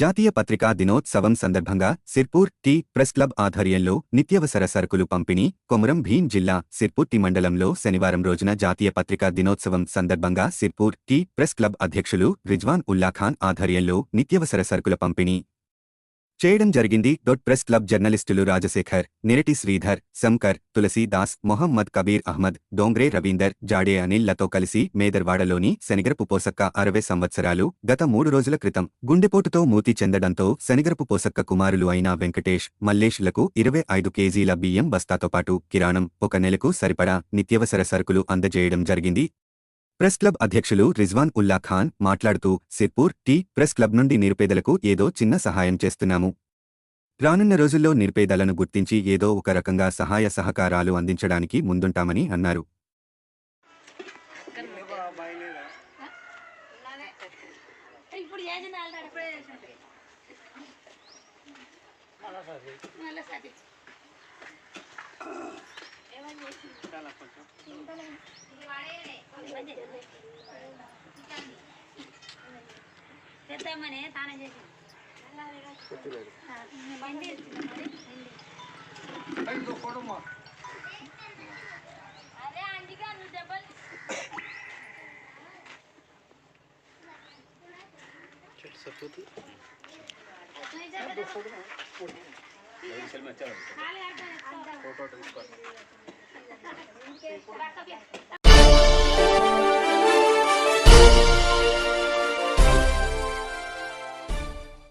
జాతీయ పత్రికా దినోత్సవం సందర్భంగా సిర్పూర్ టీ ప్రెస్ క్లబ్ ఆధ్వర్యంలో నిత్యవసర సరుకులు పంపిణీ కొమురం భీం జిల్లా సిర్పూర్ టీ మండలంలో శనివారం రోజున జాతీయ పత్రికా దినోత్సవం సందర్భంగా సిర్పూర్ టీ ప్రెస్ క్లబ్ అధ్యక్షులు రిజ్వాన్ ఉల్లా ఖాన్ ఆధ్వర్యంలో నిత్యవసర సరుకుల పంపిణీ. చేయడం జరిగింది. డొట్ ప్రెస్ క్లబ్ జర్నలిస్టులు రాజశేఖర్ నిరటి శ్రీధర్ శంకర్ తులసీదాస్ మొహమ్మద్ కబీర్ అహ్మద్ డోంగ్రే రవీందర్ జాడే అనిల్లతో కలిసి మేదర్వాడలోని శనిగరపు పోసక్క అరవై సంవత్సరాలు గత మూడు రోజుల క్రితం గుండెపోటుతో మూతి చెందడంతో శనిగరపు పోసక్క కుమారులు అయిన వెంకటేష్ మల్లేష్లకు ఇరవై ఐదు కేజీల బియ్యం బస్తాతో పాటు కిరాణం ఒక నెలకు సరిపడా నిత్యవసర సరుకులు అందజేయడం జరిగింది. ప్రెస్ క్లబ్ అధ్యక్షులు రిజ్వాన్ ఉల్లా ఖాన్ మాట్లాడుతూ సిర్పూర్ టీ ప్రెస్ క్లబ్ నుండి నిరుపేదలకు ఏదో చిన్న సహాయం చేస్తున్నాము. రానున్న రోజుల్లో నిరుపేదలను గుర్తించి ఏదో ఒక రకంగా సహాయ సహకారాలు అందించడానికి ముందుంటామని అన్నారు. ఇప్పుడు చేసిన ఆల్రెడీ అప్పుడే చేసినట్టు మళ్ళా సరే ఏమని చేసింది చేద్దామని తానే చేసింది 我跟伙伴儿。